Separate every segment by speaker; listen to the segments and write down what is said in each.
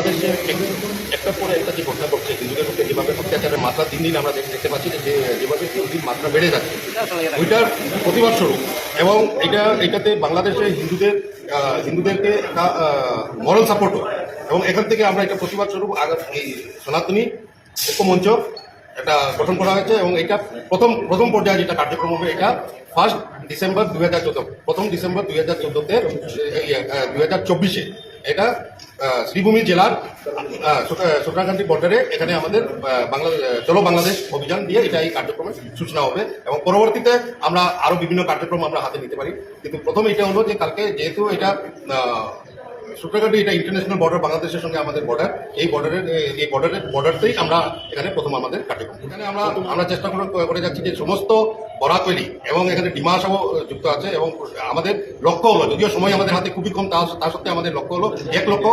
Speaker 1: বাংলাদেশে এক- একটার পরে একটা যে ঘটনা ঘটছে হিন্দুদের উপরে যেভাবে অত্যাচারের মাত্রা দিন দিন আমরা দেখতে পাচ্ছি যে যেভাবে দিন মাত্রা বেড়ে যাচ্ছে। ওইটার প্রতিবাদ স্বরূপ। এবং এটা এটাতে বাংলাদেশে হিন্দুদের হিন্দুদেরকে একটা মরাল সাপোর্টও এবং এখান থেকে আমরা এটা প্রতিবাদ স্বরূপ এই সনাতনী ঐক্য মঞ্চ এটা গঠন করা হয়েছে এবং এটা প্রথম প্রথম পর্যায়ে যেটা কার্যক্রম হবে এটা ফার্স্ট ডিসেম্বর দুই হাজার চোদ্দ প্রথম ডিসেম্বর দুই হাজার চোদ্দতে দুই হাজার চব্বিশে। এটা শ্রীভূমি জেলার সোটরাকান্তি বর্ডারে এখানে আমাদের চলো বাংলাদেশ অভিযান দিয়ে এটা এই কার্যক্রমের সূচনা হবে এবং পরবর্তীতে আমরা আরও বিভিন্ন কার্যক্রম আমরা হাতে নিতে পারি। কিন্তু প্রথম এটা হলো যে কালকে যেহেতু এটা সূত্রঘাটে এটা ইন্টারন্যাশনাল বর্ডার বাংলাদেশের সঙ্গে আমাদের বর্ডার এই বর্ডারের এই বর্ডারের বর্ডারতেই আমরা এখানে প্রথম আমাদের কার্যক্রম। এখানে আমরা আমরা চেষ্টা করে যাচ্ছি যে সমস্ত বরাকলি এবং এখানে ডিমাসাও যুক্ত আছে এবং আমাদের লক্ষ্য হলো, যদিও সময় আমাদের হাতে খুবই কম তা তা সত্ত্বে আমাদের লক্ষ্য হলো এক লক্ষ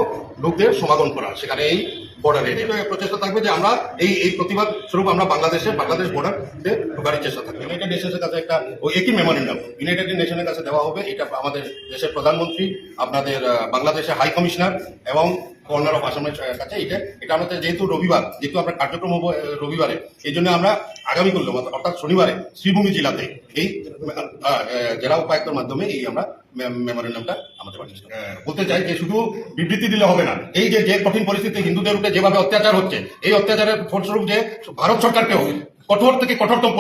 Speaker 1: লোকদের সমাগম করা। সেখানে এই বর্ডারে প্রচেষ্টা থাকবে যে আমরা এই এই প্রতিবাদ স্বরূপ আমরা বাংলাদেশে বাংলাদেশ বর্ডারে ঢোকার চেষ্টা থাকবে। ইউনাইটেড নেশনের কাছে একটা ওই একই মেমোরেন্ডাম ইউনাইটেড নেশনের কাছে দেওয়া হবে, এটা আমাদের দেশের প্রধানমন্ত্রী, আপনাদের বাংলাদেশের হাই কমিশনার এবং গভর্নর অফ আসামের কাছে এটা। এটা আমাদের যেহেতু রবিবার, যেহেতু আমরা কার্যক্রম হব রবিবারে, এই জন্য আমরা আগামী করলাম, অর্থাৎ শনিবারে শ্রীভূমি জেলাতে এই জেলা উপায়ুক্তর মাধ্যমে এই আমরা মেমোরেন্ডামটা আমাদের বলতে চাই যে শুধু বিবৃতি দিলে হবে না, এই যে যে কঠিন পরিস্থিতি হিন্দুদের উপরে যেভাবে অত্যাচার হচ্ছে, এই অত্যাচারের ফলস্বরূপ যে ভারত সরকারকেও কঠোর থেকে কঠোরতম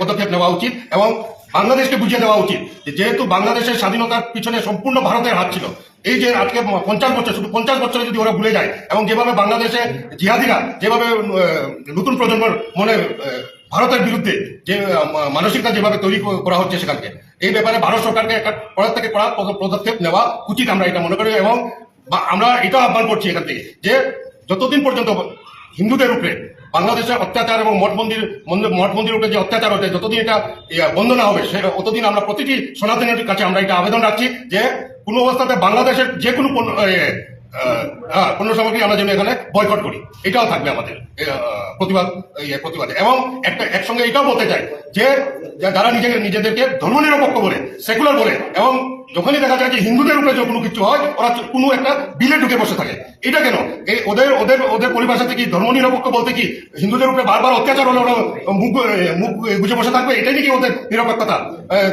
Speaker 1: পদক্ষেপ নেওয়া উচিত এবং বাংলাদেশকে বুঝিয়ে দেওয়া উচিত যেহেতু বাংলাদেশের স্বাধীনতার পিছনে সম্পূর্ণ ভারতের হাত ছিল, এই যে আজকে পঞ্চাশ বছর, শুধু পঞ্চাশ বছরে যদি ওরা ভুলে যায় এবং যেভাবে বাংলাদেশে জিহাদিরা যেভাবে নতুন প্রজন্মের মনে ভারতের বিরুদ্ধে যে মানসিকতা যেভাবে তৈরি করা হচ্ছে সেখানকে, এই ব্যাপারে ভারত সরকারকে একটা কড়া থেকে কড়া পদক্ষেপ নেওয়া উচিত আমরা এটা মনে করি এবং আমরা এটা আহ্বান করছি এখান থেকে যে যতদিন পর্যন্ত হিন্দুদের উপরে বাংলাদেশের অত্যাচার এবং মঠ মন্দির মঠ মন্দির উপরে যে অত্যাচার হচ্ছে যতদিন এটা বন্ধ না হবে সে অতদিন আমরা প্রতিটি সনাতনের কাছে আমরা এটা আবেদন রাখছি যে কোনো অবস্থাতে বাংলাদেশের যে কোনো পণ্য সামগ্রী আমরা যেন এখানে বয়কট করি। এটাও থাকবে আমাদের প্রতিবাদ ইয়ে, প্রতিবাদে। এবং একটা একসঙ্গে এটাও বলতে চাই যে যারা নিজেকে নিজেদেরকে ধর্মনিরপেক্ষ বলে সেকুলার বলে এবং যখনই দেখা যায় যে হিন্দুদের উপরে যে কোনো কিছু হয়, ওরা কোনো একটা বিলে ঢুকে বসে থাকে। এটা কেন? এই ওদের ওদের ওদের পরিভাষা থেকে ধর্ম নিরপেক্ষ বলতে কি হিন্দুদের উপরে বারবার অত্যাচার হলে ওরা মুখ মুখ গুজে বসে থাকবে? এটাই নাকি ওদের নিরপেক্ষতা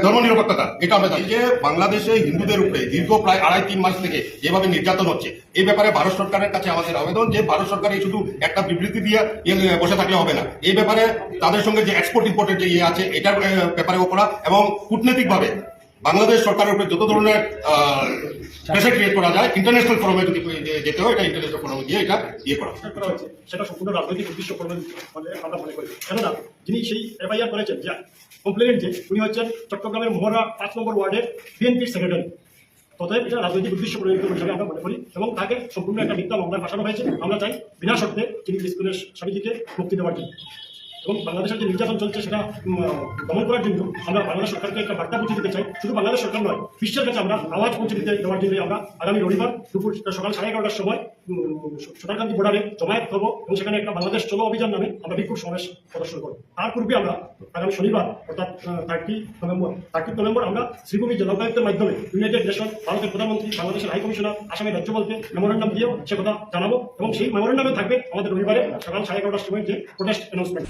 Speaker 1: ধর্ম নিরপেক্ষতা? এটা আমরা যে বাংলাদেশে হিন্দুদের উপরে দীর্ঘ প্রায় আড়াই তিন মাস থেকে যেভাবে নির্যাতন হচ্ছে, এই ব্যাপারে ভারত সরকারের কাছে আমাদের আবেদন যে ভারত সরকার এই শুধু একটা বিবৃতি দিয়ে বসে থাকলে হবে না। এই ব্যাপারে তাদের সঙ্গে যে এক্সপোর্ট ইম্পোর্টের যে ইয়ে আছে, এটার ব্যাপারে করা এবং কূটনৈতিকভাবে বাংলাদেশ সরকারের উপরে যত ধরনের প্রেশার ক্রিয়েট করা যায় ইন্টারন্যাশনাল ফোরামে যদি যেতে হয়, এটা ইন্টারন্যাশনাল ফোরামে গিয়ে এটা ইয়ে করা
Speaker 2: সেটা সম্পূর্ণ রাজনৈতিক উদ্দেশ্য করবেন বলে আমরা মনে করি। কেননা, যিনি সেই এফআইআর করেছেন, যে কমপ্লেনেন্ট যে, উনি হচ্ছেন চট্টগ্রামের মোহরা পাঁচ নম্বর ওয়ার্ডের বিএনপির সেক্রেটারি ততএব এটা রাজনৈতিক উদ্দেশ্য প্রণোদিত হিসাবে আমরা মনে করি এবং তাকে সম্পূর্ণ একটা মিথ্যা মামলায় ফাঁসানো হয়েছে। আমরা চাই বিনা শর্তে তিনি স্কুলের স্বামীজিকে মুক্তি দেওয়ার জন্য। এবং বাংলাদেশের যে নির্যাতন চলছে সেটা দমন করার জন্য আমরা বাংলাদেশ সরকারকে একটা বার্তা পৌঁছে দিতে চাই। শুধু বাংলাদেশ সরকার নয়, বিশ্বের কাছে আমরা আওয়াজ পৌঁছে দিতে দেওয়ার জন্য আমরা আগামী রবিবার দুপুর সকাল সাড়ে এগারোটার সময় সোনারকান্তি বর্ডারে জমায়েত করব এবং সেখানে একটা বাংলাদেশ চলো অভিযান নামে আমরা বিক্ষোভ সমাবেশ প্রদর্শন করব। তার পূর্বে আমরা আগামী শনিবার, অর্থাৎ থার্টি নভেম্বর থার্টি নভেম্বর আমরা শ্রীভূমি জেলা মাধ্যমে ইউনাইটেড নেশন, ভারতের প্রধানমন্ত্রী, বাংলাদেশের হাই কমিশনার, আসামের রাজ্যপালকে মেমোরেন্ডাম দিয়েও সে কথা জানাব এবং সেই মেমোরেন্ডামে থাকবে আমাদের রবিবারে সকাল সাড়ে এগারোটার সময় যে প্রোটেস্ট অ্যানাউন্সমেন্ট